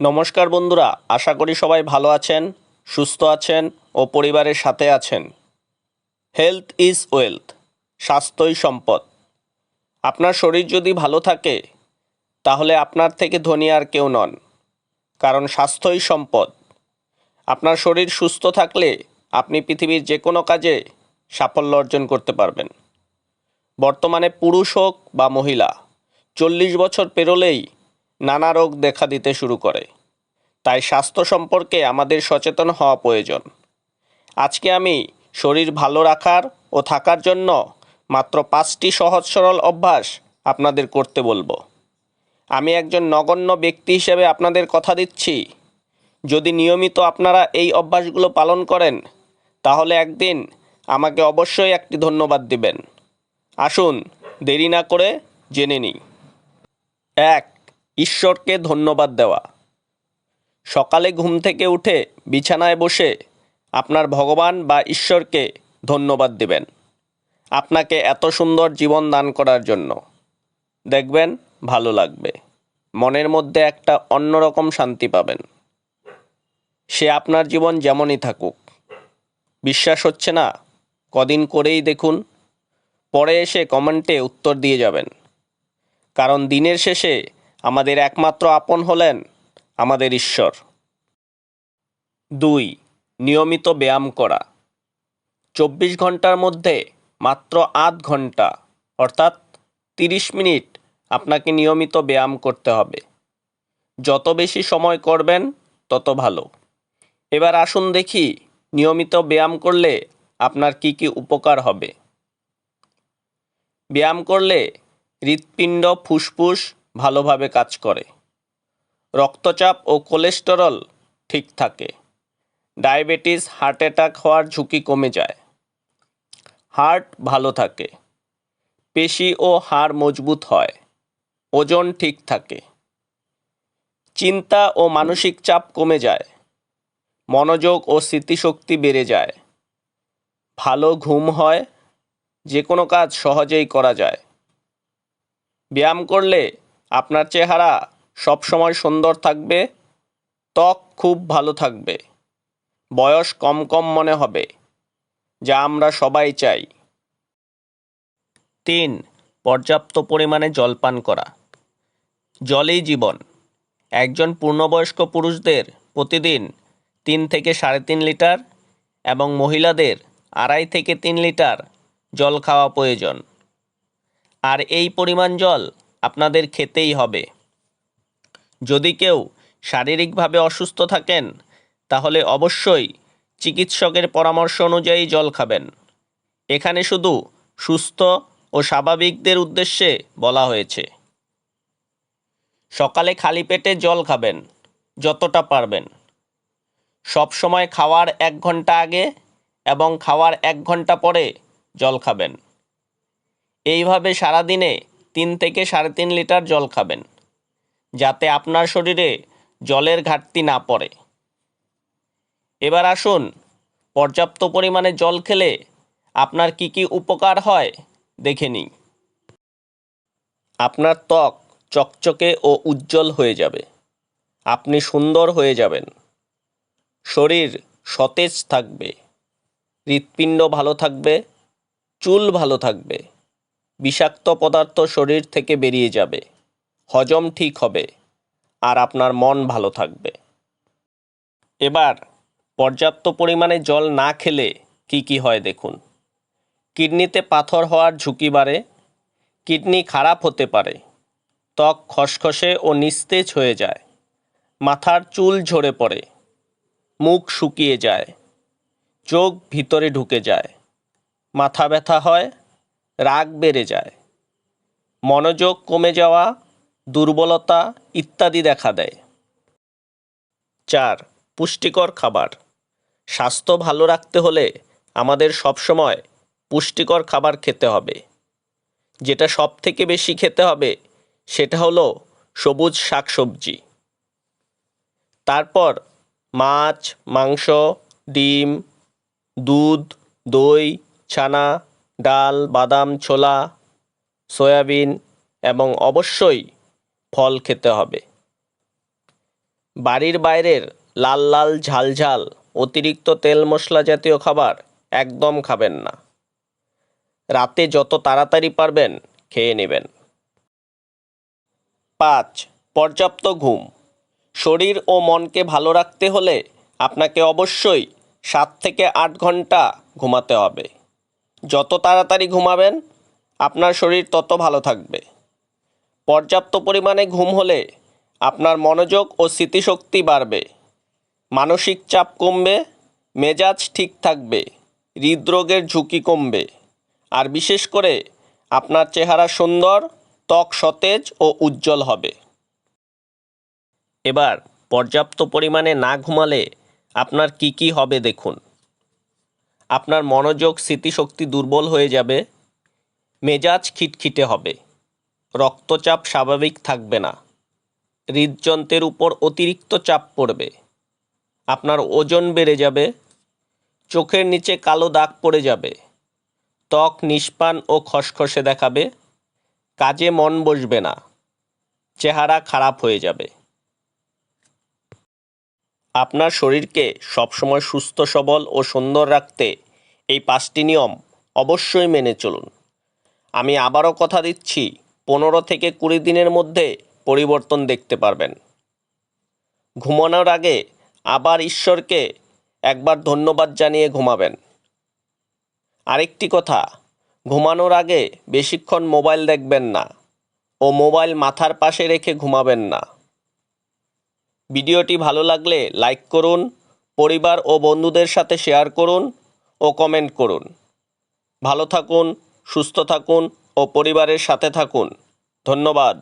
নমস্কার বন্ধুরা, আশা করি সবাই ভালো আছেন, সুস্থ আছেন ও পরিবারের সাথে আছেন। হেলথ ইজ ওয়েলথ স্বাস্থ্যই সম্পদ। আপনার শরীর যদি ভালো থাকে, তাহলে আপনার থেকে ধনী আর কেউ নন, কারণ স্বাস্থ্যই সম্পদ। আপনার শরীর সুস্থ থাকলে আপনি পৃথিবীর যে কোনো কাজে সাফল্য অর্জন করতে পারবেন। বর্তমানে পুরুষ হোক বা মহিলা, চল্লিশ বছর পেরোলেই নানা রোগ দেখা দিতে শুরু করে। তাই স্বাস্থ্য সম্পর্কে আমাদের সচেতন হওয়া প্রয়োজন। আজকে আমি শরীর ভালো রাখার ও থাকার জন্য মাত্র পাঁচটি সহজ সরল অভ্যাস আপনাদের করতে বলব। আমি একজন নগণ্য ব্যক্তি হিসেবে আপনাদের কথা দিচ্ছি। যদি নিয়মিত আপনারা এই অভ্যাসগুলো পালন করেন, তাহলে একদিন আমাকে অবশ্যই একটি ধন্যবাদ দিবেন। আসুন, দেরি না করে জেনে নিই। এক ঈশ্বরকে ধন্যবাদ দেওয়া। সকালে ঘুম থেকে উঠে বিছানায় বসে আপনার ভগবান বা ঈশ্বরকে ধন্যবাদ দিবেন। আপনাকে এত সুন্দর জীবন দান করার জন্য। দেখবেন, ভালো লাগবে। মনের মধ্যে একটা অন্যরকম শান্তি পাবেন। সে আপনার জীবন যেমনই থাকুক। বিশ্বাস হচ্ছে না, কদিন করেই দেখুন, পরে এসে কমেন্টে উত্তর দিয়ে যাবেন। কারণ দিনের শেষে আমাদের একমাত্র আপন হলেন আমাদের ঈশ্বর। দুই, নিয়মিত ব্যায়াম করা। চব্বিশ ঘণ্টার মধ্যে মাত্র আধ ঘণ্টা, অর্থাৎ তিরিশ মিনিট আপনাকে নিয়মিত ব্যায়াম করতে হবে। যত বেশি সময় করবেন, তত ভালো। এবার আসুন দেখি নিয়মিত ব্যায়াম করলে আপনার কি কি উপকার হবে। ব্যায়াম করলে হৃৎপিণ্ড, ফুসফুস ভালোভাবে কাজ করে। রক্তচাপ ও কোলেস্টেরল ঠিক থাকে। ডায়াবেটিস, হার্ট অ্যাটাক হওয়ার ঝুঁকি কমে যায়। হার্ট ভালো থাকে। পেশি ও হাড় মজবুত হয়। ওজন ঠিক থাকে। চিন্তা ও মানসিক চাপ কমে যায়। মনোযোগ ও স্মৃতিশক্তি বেড়ে যায়। ভালো ঘুম হয়। যে কোনো কাজ সহজেই করা যায়। ব্যায়াম করলে আপনার চেহারা সবসময় সুন্দর থাকবে, ত্বক খুব ভালো থাকবে। বয়স কম কম মনে হবে, যা আমরা সবাই চাই। তিন, পর্যাপ্ত পরিমাণে জল পান করা। জলেই জীবন। একজন পূর্ণবয়স্ক পুরুষদের প্রতিদিন তিন থেকে সাড়ে তিন লিটার এবং মহিলাদের আড়াই থেকে তিন লিটার জল খাওয়া প্রয়োজন। আর এই পরিমাণ জল আপনাদের খেতেই হবে। যদি কেউ শারীরিকভাবে অসুস্থ থাকেন, তাহলে অবশ্যই চিকিৎসকের পরামর্শ অনুযায়ী জল খাবেন। এখানে শুধু সুস্থ ও স্বাভাবিকদের উদ্দেশ্যে বলা হয়েছে। সকালে খালি পেটে জল খাবেন, যতটা পারবেন। সব সময় খাওয়ার এক ঘণ্টা আগে এবং খাওয়ার এক ঘণ্টা পরে জল খাবেন। এইভাবে সারাদিনে তিন থেকে সাড়ে তিন লিটার জল খাবেন, যাতে আপনার শরীরে জলের ঘাটতি না পড়ে। এবার আসুন, পর্যাপ্ত পরিমাণে জল খেলে আপনার কি কি উপকার হয় দেখে নিই। আপনার ত্বক চকচকে ও উজ্জ্বল হয়ে যাবে, আপনি সুন্দর হয়ে যাবেন। শরীর সতেজ থাকবে, হৃৎপিণ্ড ভালো থাকবে, চুল ভালো থাকবে। বিষাক্ত পদার্থ শরীর থেকে বেরিয়ে যাবে। হজম ঠিক হবে আর আপনার মন ভালো থাকবে। এবার, পর্যাপ্ত পরিমাণে জল না খেলে কি কি হয় দেখুন। কিডনিতে পাথর হওয়ার ঝুঁকি বাড়ে, কিডনি খারাপ হতে পারে, ত্বক খসখসে ও নিস্তেজ হয়ে যায়, মাথার চুল ঝরে পড়ে, মুখ শুকিয়ে যায়, চোখ ভিতরে ঢুকে যায়, মাথা ব্যথা হয় রাগ বেড়ে যায়। মনোযোগ কমে যাওয়া, দুর্বলতা ইত্যাদি দেখা দেয়। চার, পুষ্টিকর খাবার। স্বাস্থ্য ভালো রাখতে হলে আমাদের সবসময় পুষ্টিকর খাবার খেতে হবে। যেটা সব থেকে বেশি খেতে হবে, সেটা হলো সবুজ শাকসবজি। তারপর, মাছ, মাংস, ডিম, দুধ, দই, ছানা ডাল, বাদাম, ছোলা, সয়াবিন এবং অবশ্যই ফল খেতে হবে। বাড়ির বাইরের লাল লাল ঝাল ঝাল অতিরিক্ত তেল মশলা জাতীয় খাবার একদম খাবেন না। রাতে যত তাড়াতাড়ি পারবেন খেয়ে নেবেন। পাঁচ, পর্যাপ্ত ঘুম। শরীর ও মনকে ভালো রাখতে হলে আপনাকে অবশ্যই সাত থেকে আট ঘণ্টা ঘুমাতে হবে। যত তাড়াতাড়ি ঘুমাবেন, আপনার শরীর তত ভালো থাকবে। পর্যাপ্ত পরিমাণে ঘুম হলে আপনার মনোযোগ ও স্মৃতিশক্তি বাড়বে। মানসিক চাপ কমবে, মেজাজ ঠিক থাকবে, হৃদরোগের ঝুঁকি কমবে। আর বিশেষ করে আপনার চেহারা সুন্দর, ত্বক সতেজ ও উজ্জ্বল হবে। এবার পর্যাপ্ত পরিমাণে না ঘুমালে আপনার কি কি হবে দেখুন। আপনার মনোযোগ, স্মৃতিশক্তি দুর্বল হয়ে যাবে, মেজাজ খিটখিটে হবে, রক্তচাপ স্বাভাবিক থাকবে না, হৃদযন্ত্রের উপর অতিরিক্ত চাপ পড়বে, আপনার ওজন বেড়ে যাবে, চোখের নিচে কালো দাগ পড়ে যাবে, ত্বক নিষ্পান ও খসখসে দেখাবে, কাজে মন বসবে না, চেহারা খারাপ হয়ে যাবে। আপনার শরীরকে সবসময় সুস্থ, সবল ও সুন্দর রাখতে এই পাঁচটি নিয়ম অবশ্যই মেনে চলুন। আমি আবারও কথা দিচ্ছি, পনেরো থেকে কুড়ি দিনের মধ্যে পরিবর্তন দেখতে পারবেন। ঘুমানোর আগে আবার ঈশ্বরকে একবার ধন্যবাদ জানিয়ে ঘুমাবেন। আরেকটি কথা, ঘুমানোর আগে বেশিক্ষণ মোবাইল দেখবেন না ও মোবাইল মাথার পাশে রেখে ঘুমাবেন না। ভিডিওটি ভালো লাগলে লাইক করুন, পরিবার ও বন্ধুদের সাথে শেয়ার করুন ও কমেন্ট করুন। ভালো থাকুন, সুস্থ থাকুন ও পরিবারের সাথে থাকুন। ধন্যবাদ।